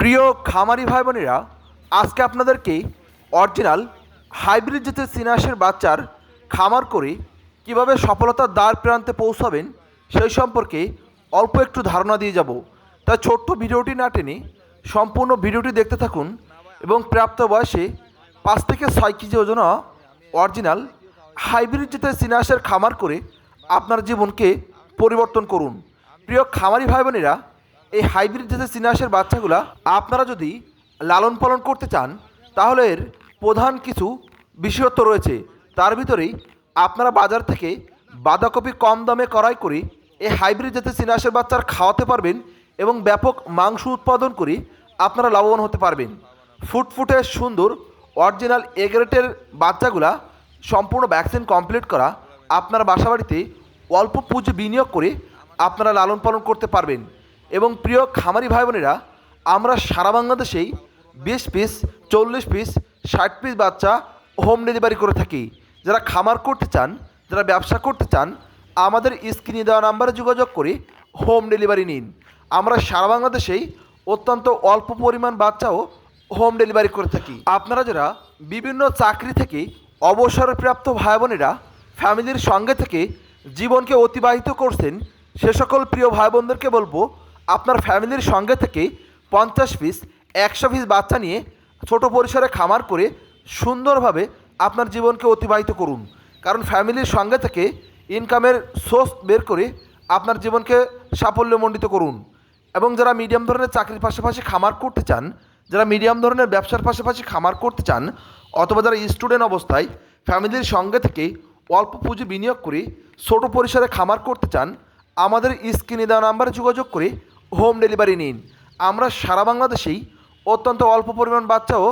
প্রিয় খামারি ভাই বোনেরা আজকে আপনাদেরকে অরিজিনাল হাইব্রিড জাতের সিনাসের বাচ্চার খামার করে কীভাবে সফলতার দ্বার প্রান্তে পৌঁছাবেন সেই সম্পর্কে অল্প একটু ধারণা দিয়ে যাব। তাই ছোট্ট ভিডিওটি না টেনে সম্পূর্ণ ভিডিওটি দেখতে থাকুন এবং প্রাপ্ত বয়সে পাঁচ থেকে ছয় কেজি ওজনা অরিজিনাল হাইব্রিড জাতের সিনাসের খামার করে আপনার জীবনকে পরিবর্তন করুন। প্রিয় খামারি ভাই বোনেরা এই হাইব্রিড জাতের সিনাসের বাচ্চাগুলা, আপনারা যদি লালন পালন করতে চান, তাহলে এর প্রধান কিছু বিশেষত্ব রয়েছে। তার ভিতরেই আপনারা বাজার থেকে বাঁধাকপি কম দামে ক্রয় করে এই হাইব্রিড জাতের সিনাসের বাচ্চার খাওয়াতে পারবেন এবং ব্যাপক মাংস উৎপাদন করে আপনারা লাভবান হতে পারবেন। ফুটফুটে সুন্দর, অরিজিনাল এগ্রেটের বাচ্চাগুলা সম্পূর্ণ ভ্যাকসিন কমপ্লিট করা আপনার বাসাবাড়িতে অল্প পুঁজি বিনিয়োগ করে আপনারা লালন পালন করতে পারবেন। এবং প্রিয় খামারি ভাই বোনেরা আমরা সারা বাংলাদেশেই বিশ পিস, চল্লিশ পিস, ষাট পিস বাচ্চা হোম ডেলিভারি করে থাকি। যারা খামার করতে চান, যারা ব্যবসা করতে চান, আমাদের স্ক্রিনে দেওয়া নাম্বারে যোগাযোগ করে হোম ডেলিভারি নিন। আমরা সারা বাংলাদেশেই অত্যন্ত অল্প পরিমাণ বাচ্চাও হোম ডেলিভারি করে থাকি। আপনারা যারা বিভিন্ন চাকরি থেকে অবসরপ্রাপ্ত ভাই বোনেরা ফ্যামিলির সঙ্গে থেকে জীবনকে অতিবাহিত করছেন, সে সকল প্রিয় ভাই বোনদেরকে বলব আপনার ফ্যামিলির সঙ্গে থেকে পঞ্চাশ পিস, একশো পিস বাচ্চা নিয়ে ছোট পরিসরে খামার করে সুন্দরভাবে আপনার জীবনকে অতিবাহিত করুন। কারণ ফ্যামিলির সঙ্গে থেকে ইনকামের সোর্স বের করে আপনার জীবনকে সাফল্যমণ্ডিত করুন। এবং যারা মিডিয়াম ধরনের চাকরির পাশাপাশি খামার করতে চান, যারা মিডিয়াম ধরনের ব্যবসার পাশাপাশি খামার করতে চান, অথবা যারা স্টুডেন্ট অবস্থায় ফ্যামিলির সঙ্গে থেকে অল্প পুঁজি বিনিয়োগ করে ছোট পরিসরে খামার করতে চান, আমাদের স্ক্রিনে দেওয়া নাম্বারে যোগাযোগ করে হোম ডেলিভারি নিন। আমরা সারা বাংলাদেশেই অত্যন্ত অল্প পরিমাণ বাচ্চাও